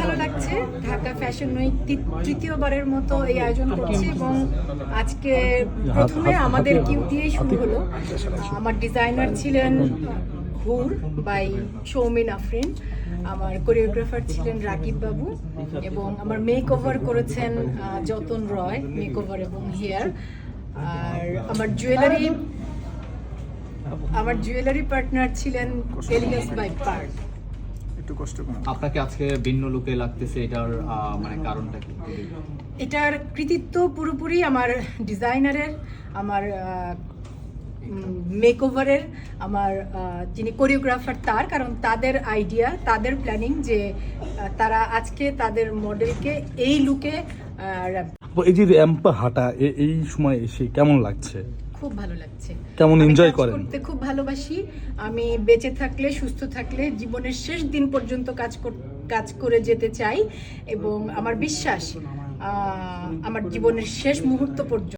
ভালো লাগছে। Dhaka fashion week তৃতীয়বারের মতো এই আয়োজন করছি এবং আজকে প্রথমে আমাদের কিউ দিয়েই শুরু হলো। আমার ডিজাইনার ছিলেন হুর বাই সৌমিন আফরিন, আমার কোরিওগ্রাফার ছিলেন রাকিব বাবু এবং আমার মেক ওভার করেছেন যতন রয় মেক ওভার এবং হেয়ার। আর আমার জুয়েলারি আমার জুয়েলারি পার্টনার ছিলেন এলিয়াস বাই পার্ক একটু কষ্ট কম আপনাকে আজকে ভিন্ন লুকে লাগতেছে এটার আহ, মানে কারণটা কি? এটার কৃতিত্ব পুরোপুরি আমার ডিজাইনারের আমার মেকওভারের আমার যিনি কোরিওগ্রাফার তার কারণ তাদের আইডিয়া তাদের প্ল্যানিং যে তারা আজকে তাদের মডেলকে এই লুকে এই যে র্যাম্পে হাঁটা এই সময় এসে কেমন লাগছে? খুব ভালো লাগছে। কেমন কাজ করেন? করতে খুব ভালোবাসি। আমি বেঁচে থাকলে সুস্থ থাকলে জীবনের শেষ দিন পর্যন্ত কাজ কর- কাজ করে যেতে চাই এবং আমার বিশ্বাস আহ, আমার জীবনের শেষ মুহূর্ত পর্যন্ত